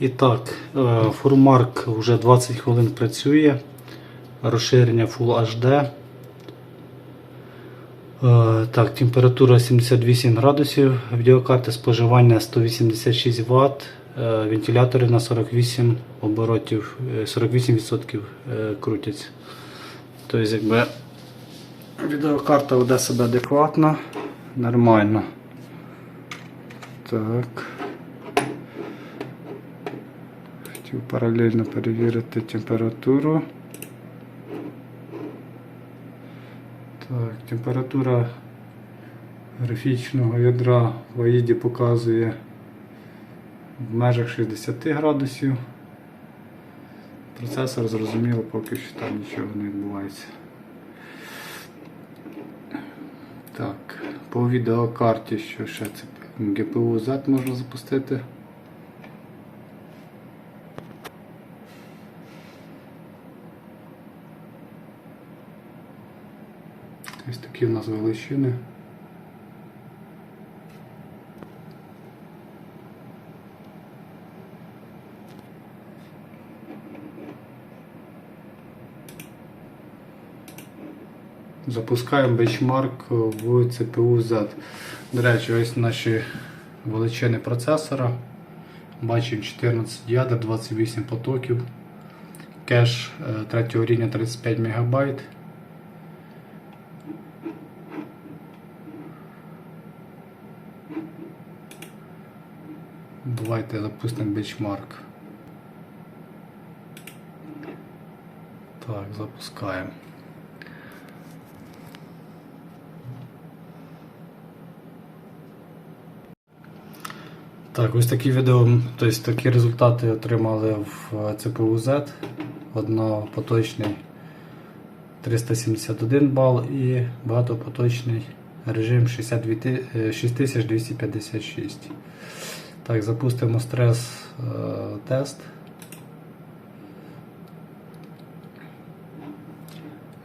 І так, е, фурмарк вже 20 хвилин працює. Розширення Full HD. Е, Так, температура 78 градусів, відеокарта споживання 186 Вт, е, вентилятори на 48 оборотів, е, 48% е, крутяться. Тобто, якби відеокарта веде себе адекватно, нормально. Так. Хотів паралельно перевірити температуру. Так, температура графічного ядра в AID показує в межах 60 градусів. Процесор зрозуміло, поки що там нічого не відбувається. Так, по відеокарті, що ще це GPU Z можна запустити. Ось такі в нас величини. Запускаємо бенчмарк в CPU Z. До речі, ось наші величини процесора. Бачимо 14 ядер, 28 потоків. Кеш е, третього рівня 35 МБ. Давайте запустимо бенчмарк. Так, запускаємо. Так, ось такі відео, тобто такі результати отримали в CPU Z. Однопоточний 371 бал і багатопоточний режим 62 ти- е, 6256. Так, запустимо стрес е.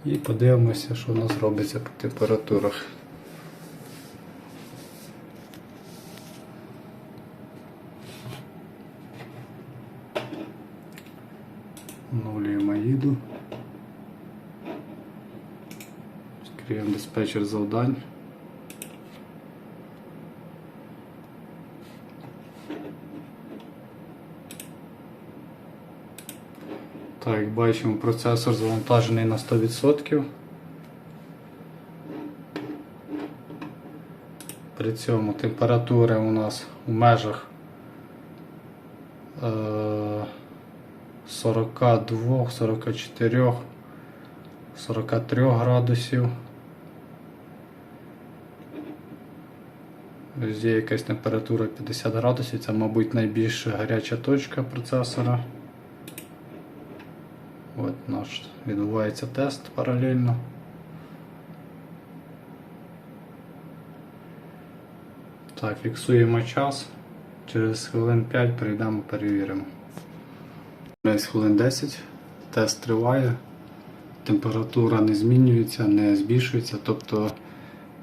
І подивимося, що у нас робиться по температурах. Оновлюємо їду. Відкриємо диспетчер завдань. Так, як бачимо, процесор завантажений на 100%. При цьому температура у нас у межах е, 42, 44, 43 градусів. Ось Є якась температура 50 градусів, це, мабуть, найбільш гаряча точка процесора. От наш відбувається тест паралельно. Так, фіксуємо час. Через хвилин 5 прийдемо, перевіримо. Десь хвилин 10. Тест триває. Температура не змінюється, не збільшується. Тобто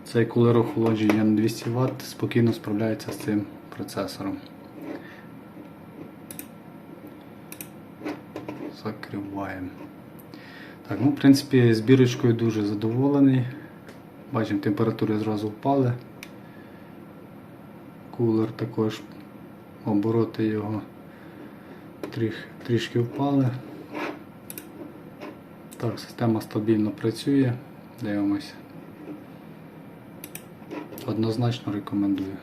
цей кулер охолодження на 200 Вт спокійно справляється з цим процесором. Закриваємо. Так, ну, в принципі, з бірочкою дуже задоволений. Бачимо, температури зразу впали. Кулер також обороти його тріх, трішки впали. Так, система стабільно працює. Дивимося. Однозначно рекомендую.